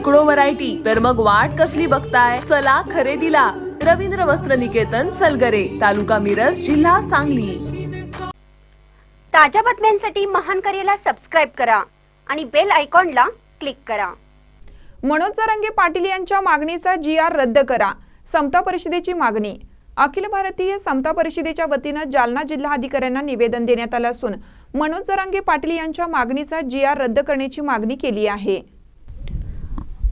शेकडो व्हरायटी तर मग वाट कसली बघताय? चला खरेदीला. रवींद्र वस्त्र निकेतन सलगरे तालुका मिरज जिल्हा सांगली. ताज्या बातम्यांसाठी महान करेला सबस्क्राईब करा आणि बेल आयकॉनला क्लिक करा. मनोज जरांगे पाटील यांच्या मागणीचा जी आर रद्द करा. समता परिषदेची मागणी. अखिल भारतीय समता परिषदेच्या वतीनं जालना जिल्हाधिकाऱ्यांना निवेदन देण्यात आलं असून मनोज जरांगे पाटील यांच्या मागणीचा जी आर रद्द करण्याची मागणी केली आहे.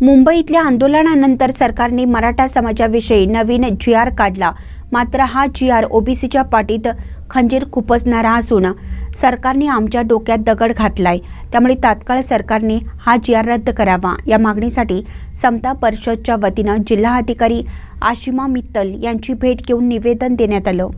मुंबईतल्या आंदोलनानंतर सरकारने मराठा समाजाविषयी नवीन जी आर काढला. मात्र हा जी आर ओबीसीच्या पाठीत खंजीर खुपसणारा असून सरकारने आमच्या डोक्यात दगड घातलाय. त्यामुळे तात्काळ सरकारने हा जी आर रद्द करावा. या मागणीसाठी समता परिषदच्या वतीनं जिल्हाधिकारी आशिमा मित्तल यांची भेट घेऊन निवेदन देण्यात आलं.